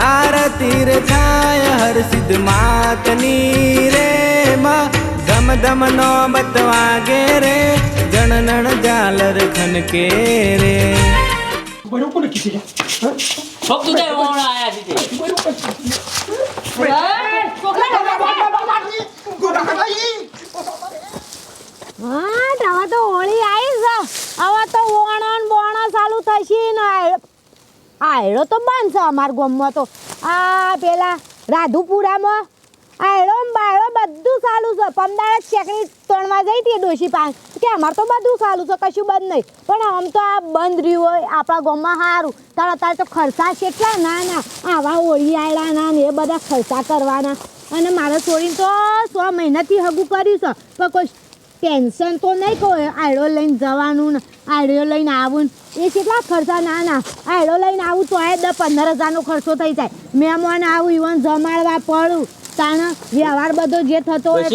આરતી રે થાય હર સિદ્ધ માતની રે માં. ધમ ધમ નો બતવાગે રે જણનણ ઝાલર ખનકે રે. બરોબર કોને કીધી? ફક્ત તે ઓણ આયા છે તે. હા તો હોળી આવી છે. હવે તો ઓણણ બોણ ચાલુ થશે ને. આ- આયડો તો બંધ છે અમાર ગામમાં તો. આ પેલા રાધુપુરામાં આયડો બાયડો બધું ચાલુ છે. પમદાડે ચેકની તણવા જઈ હતી ડોશી પાસ. કે અમાર તો બધું ચાલુ છે, કશું બંધ નહીં. પણ આમ તો આ બંધ રહ્યું હોય, આપણા ગામમાં સારું તાર અત્યારે તો ખર્ચા કેટલા ના ના. આવા હોળી આયડાના ને એ બધા ખર્ચા કરવાના. અને મારા છોડીને તો સો મહિનાથી હગું કર્યું છે. પણ કોઈ ટેન્શન તો નહીં કહો આયડો લઈને જવાનું ને. આયડો લઈને આવું એ કેટલા ખર્ચા? ના ના. આડો લઈને આવું તો આ દસ પંદર હજારનો ખર્ચો થઈ જાય. મહેમાન આવું ઈવન જમાડવા પડું. તાણ વ્યવહાર બધો જે થતો હોય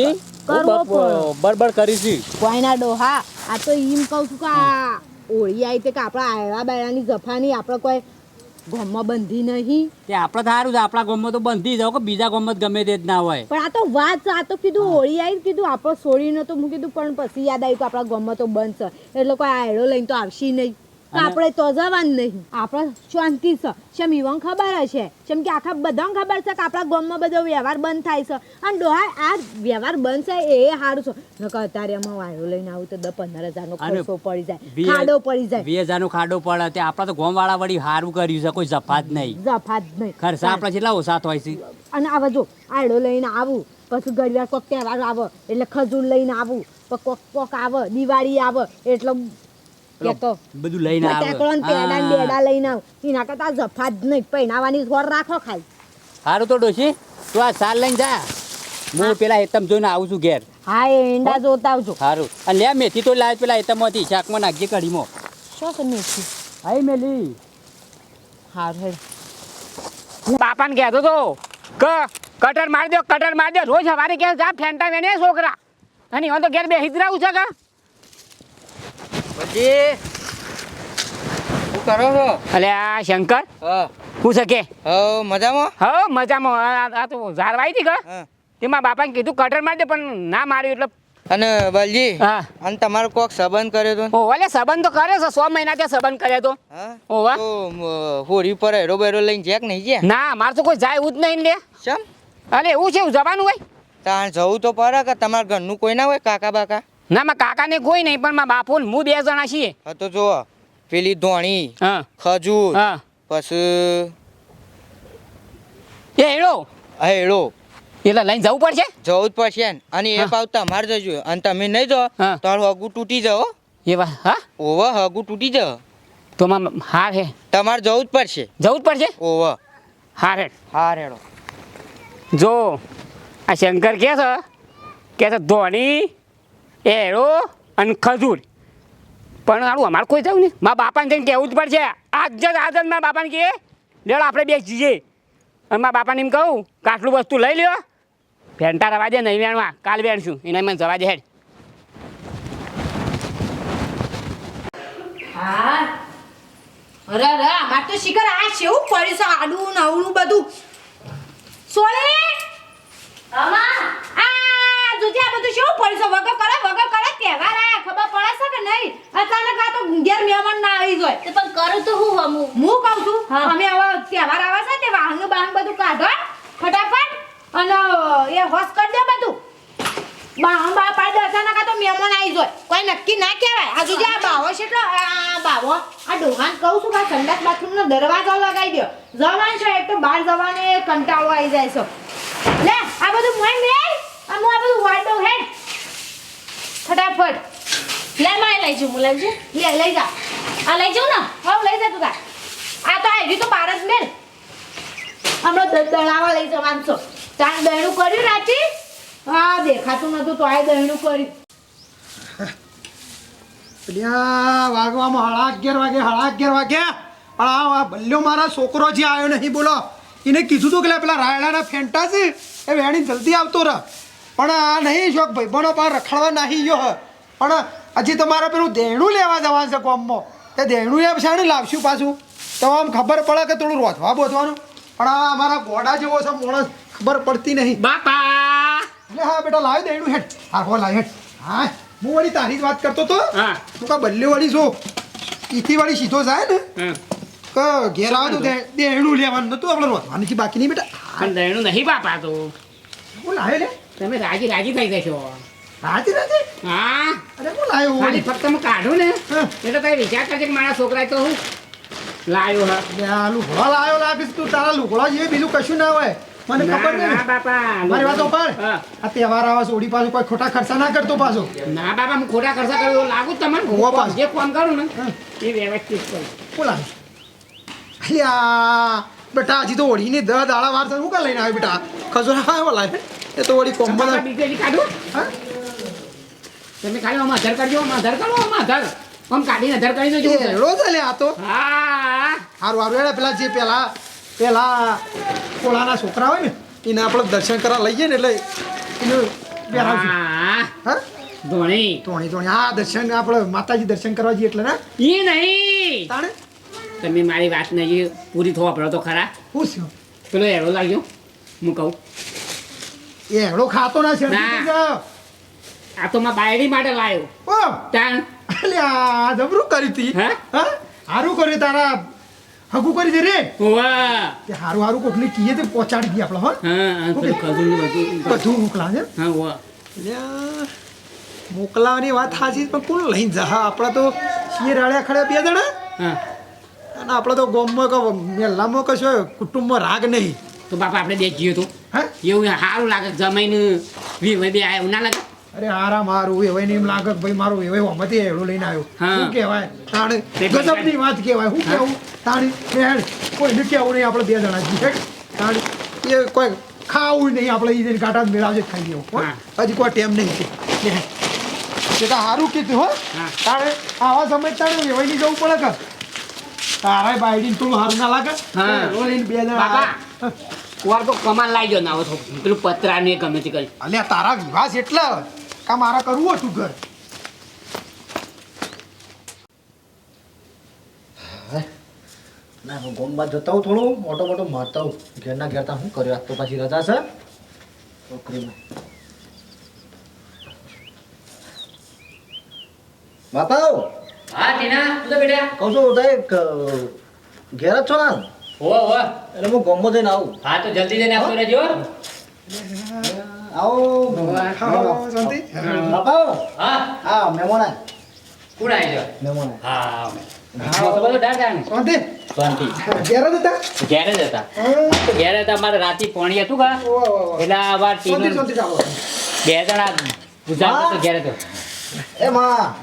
કરવો હું પડે. કરી છી. કોઈના ડોહા? આ તો એમ કહું છું કે આ ઓળી આવી તે કે આપણા આયડા બાયડાની જફાની આપણે કોઈ ગામમાં બંધી નહીં. તે આપણે સારું છે આપણા ગામમાં તો બંધી જાવ કે બીજા ગોમમાં ગમે તે જ ના હોય. પણ આ તો વાત આ તો કીધું હોળી આવી કીધું આપણો છોડીને તો મૂકી કીધું પણ પછી યાદ આવ્યું કે આપણા ગોમમાં તો બંધ છે. એટલે કોઈ આયડો લઈને તો આવશે નહીં. તો આપણે તો જવાનું નહીં. આપણે શાંતિ છે. શેમ ઈવન ખબર છે શેમ કે આખા બધાને ખબર છે કે આપણા ગામમાં બધો વ્યવહાર બંધ થાય છે. અને ડોહા આ વ્યવહાર બંધ છે એ સારું છે. નકર અત્યારે એમાં વાયો લઈને આવું તો દસ પંદર હજારનો ખર્ચો પડી જાય. ખાડો પડી જાય. વીસ હજારનો ખાડો પડે તે આપણા તો ગોમવાળા વળી સારું કર્યું છે. કોઈ જફાત નહીં. જફાત નહીં. ખર્ચા આપણા જેટલા ઓછા થાય છે. અને આવા જો આડો લઈને આવું. પછી વાર કોક તહેવાર આવે એટલે ખજૂર લઈને આવું. કોક કોક આવે દિવાળી આવે એટલે બધું લઈને પેડા લઈને આવ. એના કરતા જફા જ નહીં પહેરાવાની થોડ રાખો ખાલી. સારું તો ડોશી તું આ સાલ લઈને જા. હું પેલા હેતમ જોઈને આવું છું ઘેર. હા એ ઈંડા જોતા આવજો. સારું અને લે મેથી તો લાવ પેલા હેતમમાંથી શાકમાં નાખજે કઢીમાં. શું છે મેથી? મેલી. હાર હેડ. બાપાને કહેતો તો કે કટર મારી દો કટર મારી દો રોજ સવારે કે જા ફેંટા વેને છોકરા. અને હું તો ઘેર બે હિજરાવું છે કે. શું કરો છો? અલે આ શંકર? હા. હું છે કે? હવ મજામાં? હો મજામાં. આ- તો ઝારવાઈ હતી હા. તેમાં બાપાને કીધું કટર મારી દે પણ ના માર્યું એટલે અને બલજી હા. અને તમારો કોક સંબંધ કર્યો તો? ઓલે સંબંધ તો કર્યો છે સો મહિના ત્યાં સંબંધ કર્યો તો. હા? ઓવા. તો હોરી પર હેરો બેરો લઈને જેક નહીં ગયા ના મારે તો કોઈ જાય એવું જ નહીં લે. ચમ? અલે એવું છે જવાનું હોય? તાણ જવું તો પડે કે તમારા ઘરનું કોઈ ના હોય કાકા બાકા? ના મારા કાકાને કોઈ નહીં પણ માં બાપુ ને હું બે જણા છીએ. હા તો જો પેલી ધોણી હા. ખજૂર હા. પછી એ હેડો હેડો એટલે લઈને જવું પડશે? જવું જ પડશે ને. અને એ. પાવ તમારે જજો અને તમે નહીં જો હા. તો હગું તૂટી જાઓ એવા હા? ઓવા હગું તૂટી જાવ તો માં હાર હે. તમારે જવું જ પડશે. જવું જ પડશે? ઓવા. હાર હે. હા રેડો જો આ શંકર કે છે કે છે ધોની એરો અને ખજૂર. પણ હારું અમારે કોઈ થયું નહીં. મારા બાપાને જઈને કહેવું જ પડશે. આજ જ આજ જ મારા બાપાને કહે લેડો આપણે બે જઈએ. અને મારા બાપાને એમ કહું કે આટલું વસ્તુ લઈ લ્યો. ભેણતા રવા દે નહીં વેણવા. કાલ વેણશું. એને મને જવા દે હેડ. હા? અરે અરે અમાર તો શિખર આ શેવું પડ્યું છે આડું નવડું બધું. સોળી? અમા? આ! જોજે આ બધું શું પડ્યું વગર કરે વગર કરે તહેવાર આયા ખબર પડે છે કે નહીં? અચાનક આ તો ઘેર મહેમાન ના આવી જાય. તે પણ કરું તો હું હમું? હું કહું છું અમે હવે તહેવાર આવે છે તે વાહન બાહન બધું કાઢો ફટાફટ. અને એ હોશ કરી દે બધું. બાહન બા પાડી દે અચાનક આ તો મહેમાન આવી જાય. કોઈ નક્કી ના કહેવાય. આ જો આ બાવો છે એટલો આ બાવો આ ડોહાન કહું છું કે આ સંડાસ બાથરૂમ નો દરવાજો લગાવી દો જવાનું છે એક તો બહાર જવાને કંટાળો આવી જાય છે. લે આ બધું મોય મેલ. આ હું આ બધું દઉં હેડ ફટાફટ. લે માય લઈ જઉં, હું લઈ લે, લઈ જા. આ લઈ જાઉં ને? હવે, લઈ જા તું તાર આ તો આવી તો બાર જ મેલ. હમણાં દળાવા લઈ જવાનું છો. તાર દહીણું કર્યું રાતી? હા, દેખાતું નતું તો આ દહીણું કર્યું. ત્યાં વાગવામાં હળા અગિયાર વાગે, સાડા અગિયાર વાગ્યા પણ આ ભલ્યો મારા છોકરો જે આવ્યો નહીં, બોલો. એને કીધું હતું કે પેલા રાયડાના ફેંટા છે? એ વેણી જલ્દી આવતો રહ. પણ આ નહીં શોખ ભાઈ બનો પણ રખડવા નાહી ગયો હ. પણ હજી તમારે પેલું દેણું લેવા જવાનું છે ગામમાં. તે દેણું એમ પછી લાવશું પાછું. તો આમ ખબર પડે કે થોડું રોધવા બોધવાનું. પણ આ અમારા ગોડા જેવો છે માણસ ખબર પડતી નહીં. બાપા! એટલે હા બેટા લાવી દેણું હેઠ. હા હો લાવી હેઠ. હા હું વળી તારી જ વાત કરતો તો હા. તું કા બલ્લે વળી જો ઈથી વળી સીધો જાય ને. કે ઘેર આવે તો દેણું લેવાનું નતું આપણે રોધવાનું છે બાકી નહીં બેટા. દેણું નહીં બાપા તો. હું લાવ્યો લે. તમે રાજી રાજી થઈ જશો. રાજી રાજી? હા. અરે હું લાવ્યો ખાલી ફક્ત હું કાઢું ને. એટલે તમે વિચાર કરજે કે મારા છોકરા તો હું લાવ્યો હા. આ લુગડો લાવ્યો લાવીશ તું તારા લુગડો જે બીજું કશું ના હોય. મને ખબર નહીં. બાપા. મારી વાત ઉપર? આ તહેવાર આવે છે ઓડી પાછું કોઈ ખોટા ખર્ચા ના કરતો પાછો. ના બાપા હું ખોટા ખર્ચા કરું લાગુ તમને? હોવા હું પાછું. જે ફોન કરું ને. એ વ્યવસ્થિત કરું. બોલા અલ્યા બેટા હજી તો ઓળીની દહ દાડા વાર હું કા લઈને આવ્યો બેટા? ખજૂર આવ્યો લાવે એ તો વળી કોમ્બો બીજેથી કાઢું? હા? તમે ખાલી આમાં આધાર કરજો આમાં આધાર કરો આમાં આધાર. આમ કાઢીને આધાર કરી દેજો એડો છે લે આ તો. હા. હારું હારું એડે પેલા જે પેલા પેલા કોળાના છોકરા હોય ને એને આપણે દર્શન કરવા લઈ જઈએ ને એટલે એનું પહેરાવશું. હા. હા? ધોણી. ધોણી ધોણી. હા દર્શન આપણે માતાજી દર્શન કરવા જઈએ એટલે ને એ નહીં. તાણે? તમે મારી વાત નહીં પૂરી થવા પડો તો ખરા. હું થયું પેલો એરો લાગ્યો. હું કહું. એ એડો ખાતો ના છે આ તો મા બાયડી માટે લાવ્યો ઓ. ટાણ એટલે આ જબરું કરી તી હે? હારું કર્યું તારા હગું કરી દે રે? વાહ તે હારું હારું કોકને કીએ તે પહોંચાડી દી આપણે હો. હા બધું બધું મોકલા છે. હા વાહ મોકલાવાની વાત સાચી પણ કોણ લઈને જા? આપણે તો છીએ રાળ્યા ખડ્યા બે જણા. હા. અને આપણે તો ગોમમાં કે મેલામાં કશો કુટુંબમાં રાગ નહીં. તો બાપા આપણે બે જઈએ તો. એવું સારું લાગે જમાઈને વી બે આવ્યું ના લાગે? અરે આરામ હારું એવાય એમ લાગે કે ભાઈ મારું એવાય હોમતી એવડું લઈને આવ્યો. શું કહેવાય? તાણે ગજબની વાત કહેવાય શું કહેવું? તાણે બેન કોઈને કહેવું નહીં આપણે બે જણા છીએ તાણે એ કોઈ ખાવું નહીં આપણે ઈ કાંટા મેળાવજે જ ખાઈ લેવું હજી કોઈ ટેમ નહીં છે. તો સારું કીધું હો. તારે તાણે આવા સમય તાણે વેવાય નહીં જવું પડે કે? તારાય બાયડીને થોડું સારું ના લાગે? બે જણા બાપા. તો કમાલ લાવી ના હોય તો પેલું પતરા ને ગમે તે કરી. અલ્યા તારા વિવાહ એટલા કા મારા કરવું હતું ઘર. ના હું ગોમમાં જતા હું થોડું મોટો મોટો મારતા હું ઘેરના ઘેરતા હું કર્યો આજ તો પાછી રજા છે. છોકરીમાં. બાપા હા ટીના તું તો બેટા? કહું છું ઘેર જ છો ને? હો હો એટલે હું ગોમમાં જઈને આવું. હા તો જલ્દી જઈને આવતો રહેજો આવો. હા, શાંતિ. બાપા હા. હા મહેમાન કોણ આવી ગયો મહેમાન હા બે જણા ગુજરાત તો ઘેરે તો એ માં.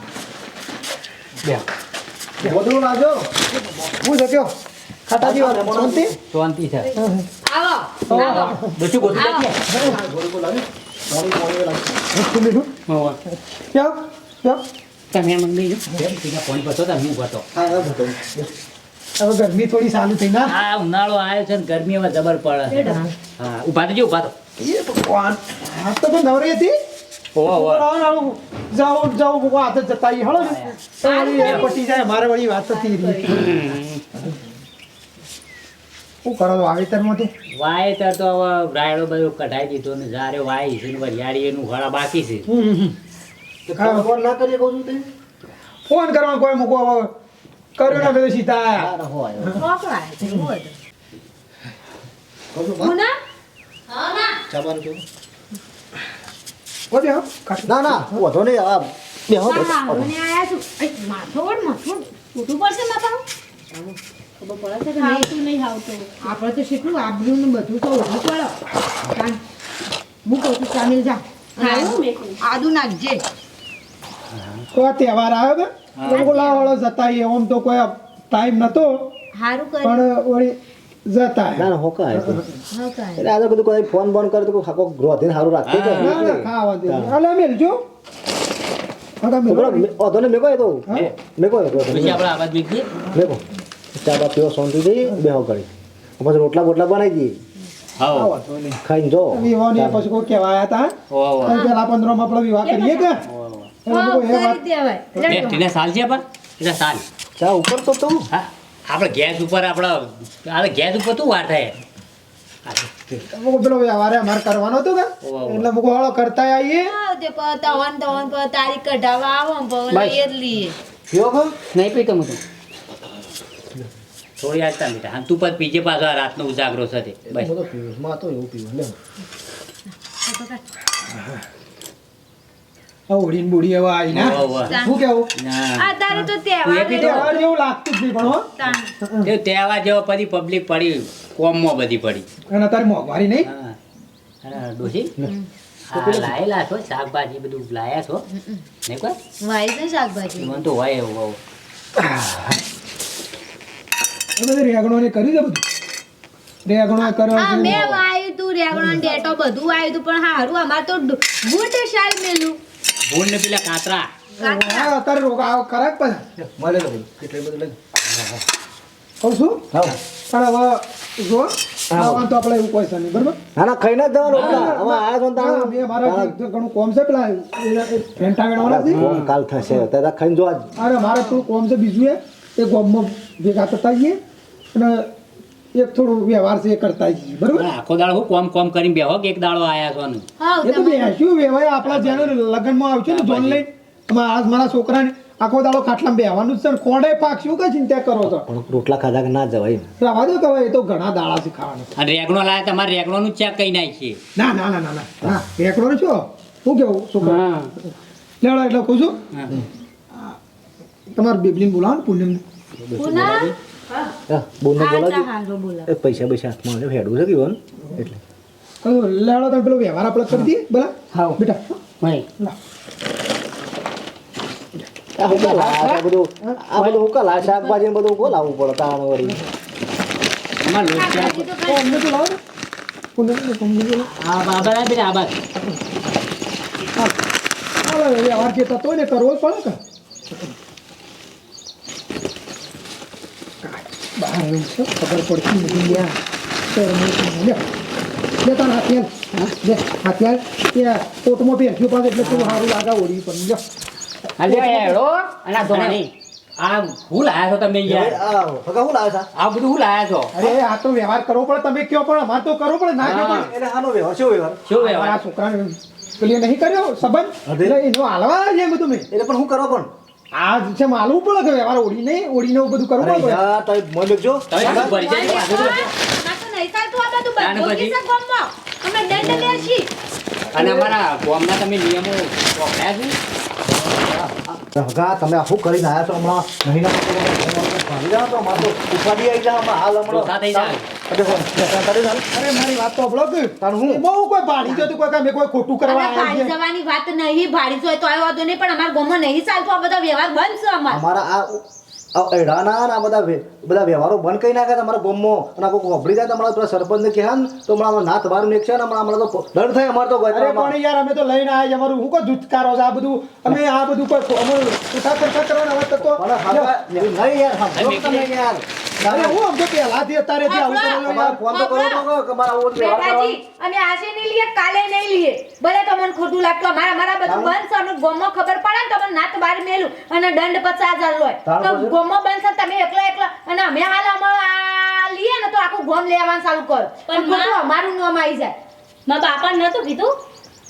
બધું લાજો હું જગ્યો. ખાતાજી વાત શાંતિ? શાંતિ છે. આવો. બધું ગોતું આવો. જાય મોડી મોડી લાગે ક્યાં ક્યાં તમે એમ નહીં કેમ ટીના પોણી પતો હતા હું પતો હા હા બધું હવે ગરમી થોડી ચાલુ થઈ ના? હા ઉનાળો આવ્યો છે ને ગરમી હવે જબર પડે છે. હા ઊભા તો જો ઊભા તો એ ભગવાન. આ તો નવરી હતી? આવું આવું? જાઓ જાઓ હું હાથ જતા હળો. ને તો પટી જાય મારે વળી વાત થતી રહી. શું કરો છો વાવેતરમાંથી? વાવેતર તો હવે રાયડો બધો કઢાઈ દીધો ને જારે વાય છે ને વરિયાળી એનું ઘણા બાકી છે. ફોન ના કરીએ કહું છું તે. ફોન કરવા કોઈ મૂકો હવે. કર્યો ના બધું સીતા ના? ના. વધો નહીં આ બેહો હું આયા છું. એ, માથું ઓળ, માથું ઓળ. ઉઠવું પડશે માથા ખબર પડે છે કે નહીં? નહીં આવતું આપણે તો કેટલું આબરૂ ને બધું તો ઓળખવું પડે. હું કહું છું ચામીલ જા. મેં આદુ નાખજે. તો તહેવાર આવ્યો તો? ઓલા વાળો જતા તો કોઈ ટાઈમ નતો. પણ વળી જતા ના હોકા એટલે આ તો બધું કોઈ ફોન બોન કરે તો કોઈ ખાકો સારું રાખે કે ના ના ખાવા દે. અલે મેલજો મેકો એ તો? મેકો પછી આપણે આવાજ મીકીએ મેકો ચા બા પીવો શાંતિ દઈ બેહો કરી પછી રોટલા બોટલા બનાવી દઈએ. ખાઈને જો. પછી કોઈ કહેવાયા હતા? પેલા ઓહો માં પંદરમાં આપણે વિવાહ કરીએ કે? એટલે હા, કોઈ એ વાત કરી દેવાય. એ એટલે ટીના સાલ છે પણ? એટલે સાલ. ચા ઉપર તો તું. હા આપણે ગેસ ઉપર આપણે આપણે ગેસ ઉપર તું મુકો પેલો વ્યવહારે અમારે કરવાનો હતો કે. એટલે મુકો કરતા આવીએ તવન તવન તારીખ કઢાવવા આવો પછી જ લઈએ. નહીં પીતો હું તો. થોડી આજતા મીઠા. અને તું પણ પીજે પાછો આ રાતનો ઉજાગરો થશે બસ. પીવું માં તો એવું પીવું લે આ ઓળીને બુડી હવે આવી ને? ઓવા, ઓવા. શું કેવું? ના. અત્યારે તો તહેવાર તહેવાર જેવું લાગતું જ નહીં પણ હો. તાણ. તહેવાર જેવો પછી પબ્લિક પડી કોમમાં બધી પડી. અને અત્યારે મોંઘવારી નહીં? હા. અને લાયેલા છો શાકભાજી બધું લાયા છો? નહીં કોઈ? વાય છે શાકભાજી? મને તો હોય એવું એ બધું રેગણો ને કરી દે બધું. રેગણો કરો હા મેં આવ્યું તું રેગણો ડેટો બધું આવ્યું તું પણ હારું અમાર તો ગુડ શાલ મેલું. ગુડ ને પેલા કાતરા. હા, અત્યારે રોગ આવ ખરાબ પણ મળે લો બધું કેટલે બધું લઈ. કહું છું? હા. પણ હવે જો તો આપણે એવું કોઈ છે નહીં બરાબર? ના ના ખાઈને જ જવાનું હવે આ બે મારા ઘણું કોમ છે પેલા એ ફેંટા વેણવાના છે. કોમ કાલ થશે. ત્યારે ખાઈને જો. આજ અરે મારે થોડું કોમ છે બીજું એ. એ ગોમમાં ભેગા થતા જઈએ. અને એક થોડું વ્યવહાર છે એ કરતા જઈએ બરોબર? આખો દાડો હું કોમ કોમ કરીને બેહો કે એક દાડો આયા છો એ તો બેસ્યું વ્યવહાર? આપણા જેને લગ્નમાં આવશે ને જોન લઈને આજ મારા છોકરાને આખો દાડો ખાટલા બેહવાનું છે કોડે પાક શું કઈ ચિંતા કરો છો? રોટલા ખાધા કે ના જવાય. રવા દો કહેવાય એ તો ઘણા દાડા છે ખાવાનું. અને રેગણો લાયા તમારે રેગણોનું જ ચેક કઈ નાખીએ. ના ના ના ના ના. ને છો? શું કેવું છોકરા? લેવડા એટલે કહું છું હા. તમારે બેબલીને બોલાવો ને પૂનમ પુના? હા, બોલને આ બોલાવજો. પૈસા પૈસા હાથમાં આવે હેડું છે કીધું એટલે. કહું લાડો તમે પેલો વ્યવહાર આપણે કરી દઈએ બોલા. હા. બેટા ભાઈ શાકભાજી બધું કોણ લાવવું પડે તાણ વળી. આ બાબા બેટા આ બાજુ. વ્યવહાર જે થતો હોય ને કરવો જ પડે કે આવ્યું છે ખબર પડતી નથી યાર તો લે લે તાર હાથિયાર હા લે હાથિયાર ત્યાં કોટમાં પહેરખ્યું પાછું એટલે તું સારું લાગે ઓળી પણ લ્યો અને આ હું લાયા છો તમે યાર હગા હું લાવ્યા આ બધું હું લાયા છો અરે આ તો વ્યવહાર કરવો પડે તમે કયો પણ અમારે તો કરવો પડે ના કયો હા. પડે આનો વ્યવહાર શું વ્યવહાર શું આ છોકરાને પેલી નહીં કર્યો સંબંધ. એટલે એનો હાલવા છે બધું મેં એટલે પણ હું કરો પણ આ છે માલવું પડે કે વ્યવહાર ઓળી નહીં ઓળીને એવું બધું કરવું પડે. તમે ભરી જાય તો નહીં આ બધું? અમે દંડ લેશી અને અમારા ગામના તમે નિયમો છે? હગા તમે આ શું કરીને આવ્યા છો હમણાં. નહીં ના તો તો અમારે તો ઉપાડી આવી જાય હાલ થઈ જાય. અરે કરી મારી વાત તો અબળો કે હું? બહુ કોઈ ભાડી જો કોઈ કામે કોઈ ખોટું કરવા ભાડી જવાની વાત નહીં ભાડી જોઈએ તો આવ્યો વાંધો નહીં પણ અમારા ગામમાં નહીં ચાલતું આ બધા વ્યવહાર બંધ છે અમારે. અમારા આ આ એડાના ને બધા બધા વ્યવહારો બંધ કરી નાખ્યા તમારા ગામમાં. અને કોઈ ગભડી જાય તો પેલા સરપંચને કહે ને તો હમણાં નાથ બાર નીકળશે ને હમણાં અમારે તો દંડ થાય અમારે તો અરે પણ યાર અમે તો લઈને આવ્યા અમારું હું કોઈ જૂથકારો છે આ બધું? અમે આ બધું કોઈ કરવાના વાત તો પણ હગા, એવું નહીં યાર યાર. અરે હું આમ તો પહેલાથી અત્યારે થી આવું કરું છું તમારે યાર. ફોન તો કરો તો કે અમારા આવો બેટાજી અમે આજે નહીં લઈએ કાલે નહીં લઈએ. ભલે તમને ખોટું લાગતું અમારા અમારા બધું બંધ છે અમે ખબર પડે ને તમને નાત બહાર મેલું અને દંડ પચાસ હજાર તો પછી? બંધ તમે એકલા એકલા. અને અમે હાલ આ લઈએ ને તો આખું ગામ લેવાનું ચાલુ કરો. પણ ખોટું અમારું નામ આવી જાય. મારા બાપા નતું કીધું?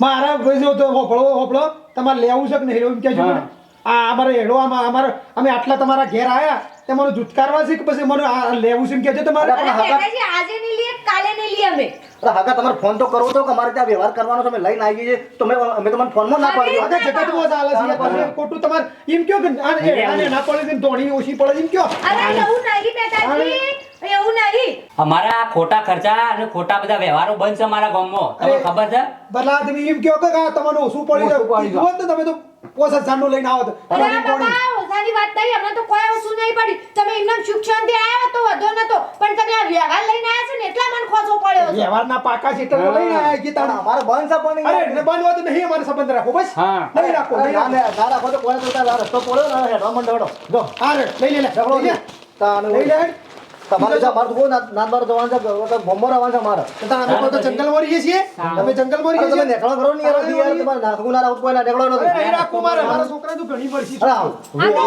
મારા જો તો હોપળો હોપળો તમારે લેવું છે કે નહીં એમ મને. આ અમારે હેડો અમારે અમે આટલા તમારા ઘેર આયા. તે મને જુટકારવા છે કે પછી મને આ લેવું છે એમ છે તમારે? પણ હાકા આજે નહીં લીએ કાલે નહીં લીએ અમે. અરે હાકા તમારે ફોન તો કરો તો કે અમારે ત્યાં વ્યવહાર કરવાનો તમે લઈને આવી છે તો મે અમે તમને ફોનમાં ના પાડી જગત જગતમાં ચાલે છે પછી તમે ખોટું તમારે એમ કયો કે આને ના પડે છે ને ધોણી ઓછી પડે છે એમ કયો? અરે એવું નહીં બેટાજી એવું નહીં. અમારા ખોટા ખર્ચા અને ખોટા બધા વ્યવહારો બંધ છે અમારા ગામમાં. તમને ખબર છે? બદલા આદમી એમ કયો કે આ તમને ઓછું પડી જાય તમે તો પોસા હજારનું લઈને આવો તો. અરે બાબા ઓસાની વાત નહીં અમને તો કોઈ ઓછું નહીં પડી તમે એમને શિક્ષણથી આવ્યા તો વધો નતો પણ તમે આ વ્યવહાર લઈને આવ્યા છે ને એટલા મને ખોસો પડ્યો છે. વ્યવહારના પાકા છે એટલે લઈને આયા કે તારા અમારે બંધ છે પણ અરે ને બંધ હોય તો નહીં અમારે સંબંધ રાખો બસ. હા. નહીં રાખો નહીં ના રાખો તો કોને તો ત્યાં રસ્તો પડ્યો ને હેડવા માંડો જો. હા રે લઈ લે લે. ઝઘડો લે. તાને લઈ લે તમારે તો જવાનું છે રહેવાનું છે અમે તો છીએ? તમે છીએ? નેકળો કરો ને યાર યાર તમારે નાખવું ના રાખવું કોઈ ના નેકળો નથી. નહીં રાખવું મારે મારા છોકરા તો ઘણી મળશે અરે આવ.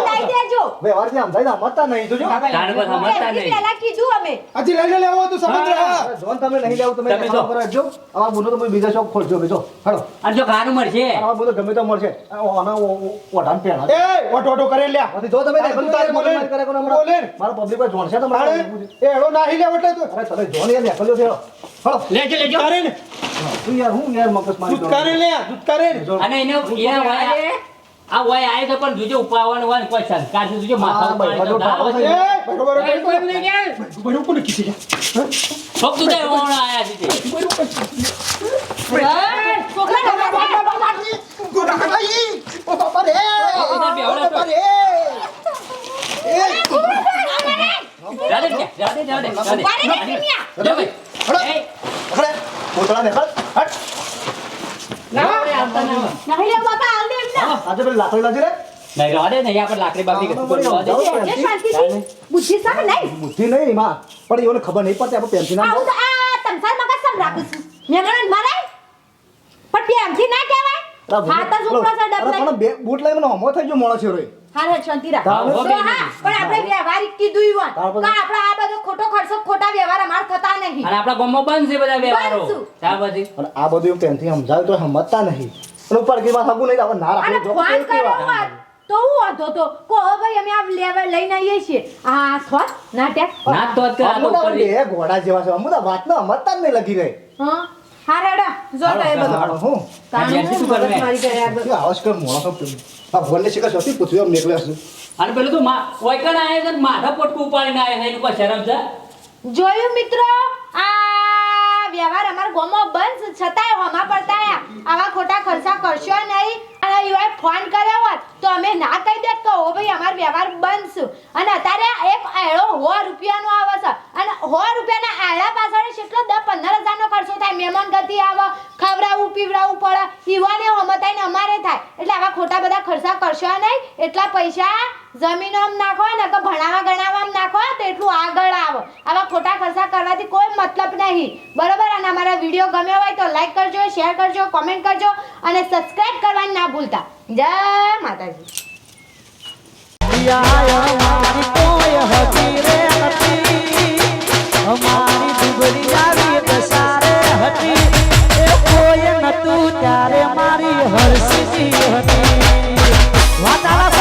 લઈ દેજો. વ્યવહારથી આમ થાય સમજતા નહીં જોજો. તારે કોઈ સમજતા નહીં. પહેલા કીધું અમે. હજી લઈને લેવો તો સમજ. રહ્યા જોન તમે નહીં લેવું તમે તમે નેકળો કરો જો અમારા બોલો તમે બીજા શોખ ખોલજો બીજો. હડો. અને જો ગાનું મળશે. અમારા બોલો ગમે તો મળશે. આના ઓઢાન પેણા એ ઓટો ઓટો કરે લ્યા. પછી જો તમે બોલે. મારી પબ્લિક પર અરે તમારે એડો નાહી લેવો એટલે તું અરે તને જોને લે કલ્યો છે હળો લેજો લેજો અરે ને તું યાર હું યાર મગજ મારી દૂધ કરે લે દૂધ કરે અને એને એ વાય આ વાય આય તો પણ જોજો ઉપાડવાનું હોય કોઈ સંસ્કાર છે જોજો માથા છે. એ બરોબર એ કોઈ નહીં કે. બરોબર કોને કીધી લે ફક્ત તો એ ઓણ આયા છે તે. છોકરા નવા ગોડા ભાઈ ઓ બાપા રે બધા બેવડા જાડે જાડે, જાડે. વારે ને ભાઈ. પોતળા હટ. નહીં. લે બાપા આલ દે એમને આજે પેલી લાકડી લાજી રે. નહીં, રહેવા દે આપણે લાકડી બાકડી હા, કશું બરાબર. બોલવા દે. એ શાંતિથી બુદ્ધિ સામે નહીં? બુદ્ધિ નહીં માં પણ એઓને ખબર નહીં પડતી આપણે પેન્સિલ ના આવું તો આ તમસાર મગજ સમ રાખું છું. મેમણ મરાય પણ પ્રેમથી ના કહેવાય? હાથ જ ઉપરો છે અરે પણ બે બૂટ લઈ મને હમો થઈ ગયો મોણો છે રે. હારે શાંતિ રાખ. તો હા પણ આપણે વ્યવહારિક કીધું ઈ વન આપણે આ બધો ખોટો ખર્ચો ખોટા વ્યવહાર અમાર થતા નહીં. અને આપણા ગામમાં બંધ છે બધા વ્યવહારો. બંધ શું? અને આ બધું એવું પેનથી તો સમજતા નહીં. અને ઉપર કે વાત હગું નહીં આપણે ના તો હું વાંધો તો કો ભાઈ અમે આ લેવા લઈને આવીએ છીએ. આ થોત ના તો ઘોડા જેવા છે. વાત વાતનો સમજતા નહીં લગી રહી. હા રેડા જો તો એ બધું. હું. તાણું શું કરને? મારી કરે આ બધું. શું આવાજ કર મોણો આ ભગવાનને શીખર સૌથી પૃથ્વી આમ નીકળ્યા છે. અને પેલું તો મા ઓયકણ આયા છે ને માથા પોટકું ઉપાડીને આયા છે? એનું કોઈ શરમ છે? જોયું મિત્રો? આ વ્યવહાર અમાર ગોમો બંધ છતાંય હમા પડતા આવા ખોટા ખર્ચા કરશો નહીં. અને એવાય ફોન કર્યો હોત તો અમે ના કહી દેત કે, ઓ ભાઈ, અમાર વ્યવહાર બંધ છું. અને અત્યારે એક એળો હો રૂપિયાનો આવે છે. અને સો રૂપિયાના આયડા પાછળ કેટલો દસ પંદર હજારનો ખર્ચો થાય. મહેમાન ગતિ આવે ખવડાવવું પીવડાવવું પડે. ઈવાને હમતાઈને અમારે થાય. એટલે આવા ખોટા બધા ખર્ચા કરશો નહીં. એટલા પૈસા જમીનોમાં નાખો ને તો ભણાવવા ગણાવવામાં નાખો. તો એટલું આગળ બનાવો. આવા ખોટા ખર્ચા કરવાથી કોઈ મતલબ નહીં. બરોબર? અને અમારા વીડિયો ગમ્યો હોય તો લાઈક કરજો શેર કરજો કોમેન્ટ કરજો અને સબસ્ક્રાઇબ કરવાની ના ભૂલતા. જય માતાજી. ત્યારે મારી હરસી હતી. વાતાલા